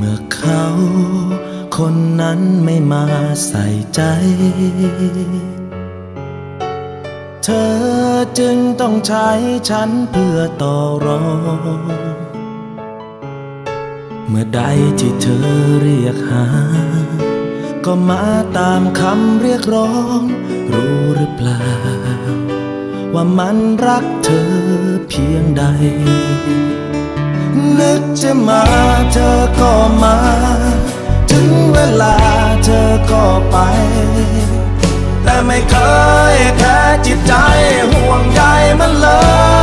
มื่อเขา คนนั้นไม่มาใส่ใจ เธอจึงต้องใช้ฉันเพื่อต่อรองเมื่อใดที่เธอเรียกหา ก็มาตามคำเรียกร้อง รู้หรือเปล่า ว่ามันรักเธอเพียงใด นึกจะมาเธอก็มา ถึงเวลาเธอก็ไปแต่ไม่เคยแค่จิตใจห่วงใยมันเลย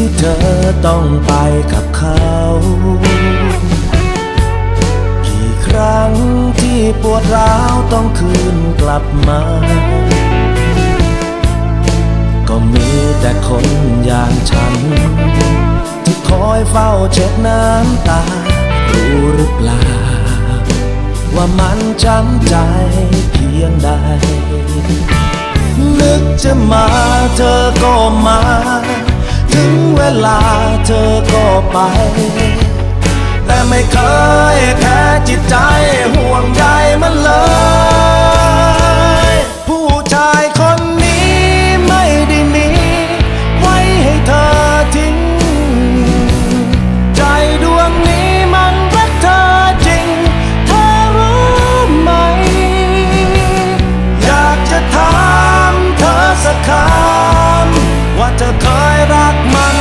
ที่เธอต้องไปกับเขา กี่ครั้งที่ปวดร้าวต้องคืนกลับมา ก็มีแต่คนอย่างฉัน ที่คอยเฝ้าเช็ดน้ำตา รู้หรือเปล่า ว่ามันช้ำใจเพียงใด นึกจะมาเธอก็มา ถึงเวลาเธอก็ไป ยรักมัน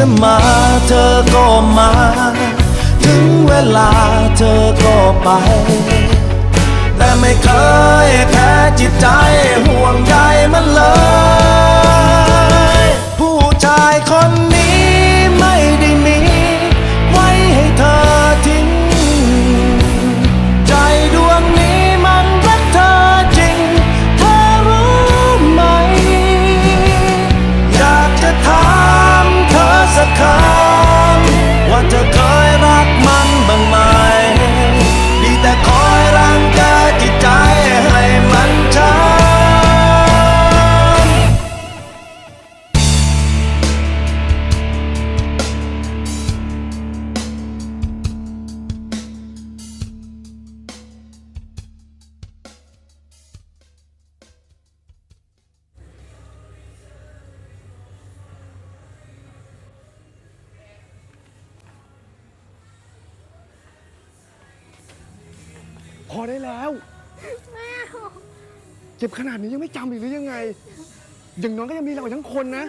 จะมาเธอก็มา ถึงเวลาเธอก็ไป แต่ไม่เคยแค่จิตใจห่วงใยมันเลย พอได้แล้วเจ็บขนาดนี้ยังไม่จำอีกหรือยังไง อย่างน้อยก็ยังมีเราอีกทั้งคนนะ